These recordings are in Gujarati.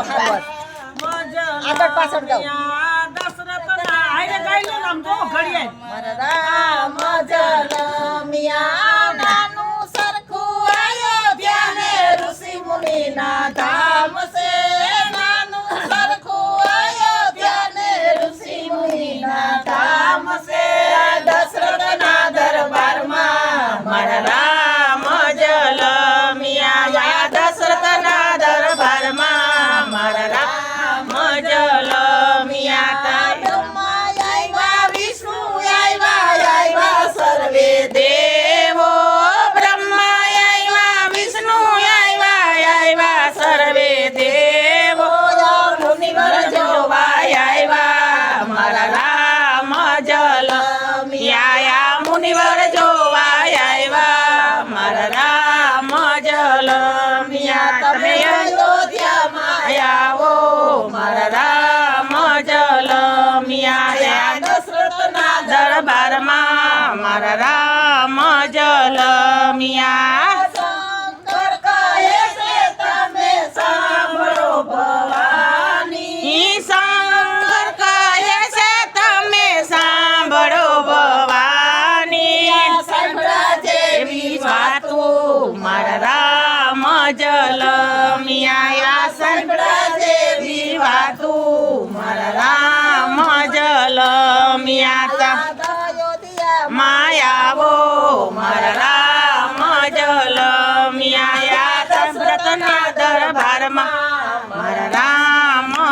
તો સાંભળ. આગળ પાછળ ગાઓ. મારા રામ જલમિયા તમે અયોધ્યામાં આવો મારા રામ જલ મિયા દશરથના દરબારમાં મારા રામ જલ મિયા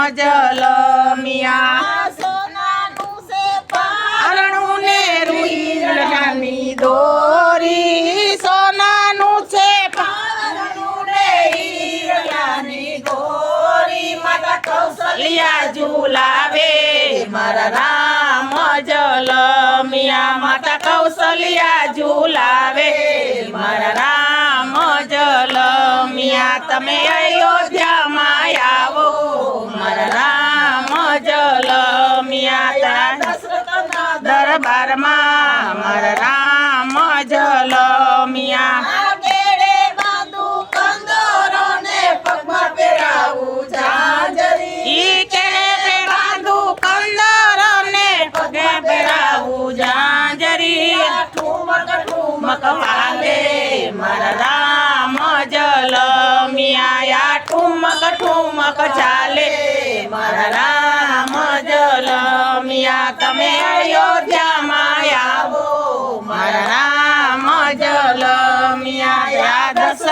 રામ જલ મિયા સોનાનું સોનાનું છે પારણું માતા કૌશલ્યા ઝુલાવે મારા રામ જલ મિયા માતા કૌશલ્યા ઝુલાવે મારા રામ જલ મિયા તમે દરબારમાં મારા રામ જલ મિયા કેડે બાંધુ કંદોરો ને પગમાં પહેરાવું ઝાંઝરી ઈ કેડે બાંધુ કંદોરો ને પગે પહેરાવું ઝાંઝરી ઠુમક ઠુમક વાલે મારા રામ જલ મિયા ઠુમક ઠુમક ચાલે મારા રામ જલ મિયા તમે અયોધ્યામાં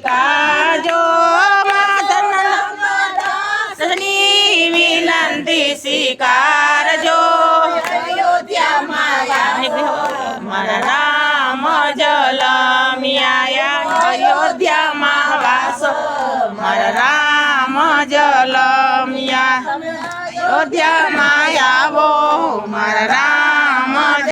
સ્વીકારજો દાસની વિનંતી સ્વીકારજો. મારા રામ જલ મિયા અયોધ્યામાં વાસ. મારા રામ જલ મિયા અયોધ્યામાં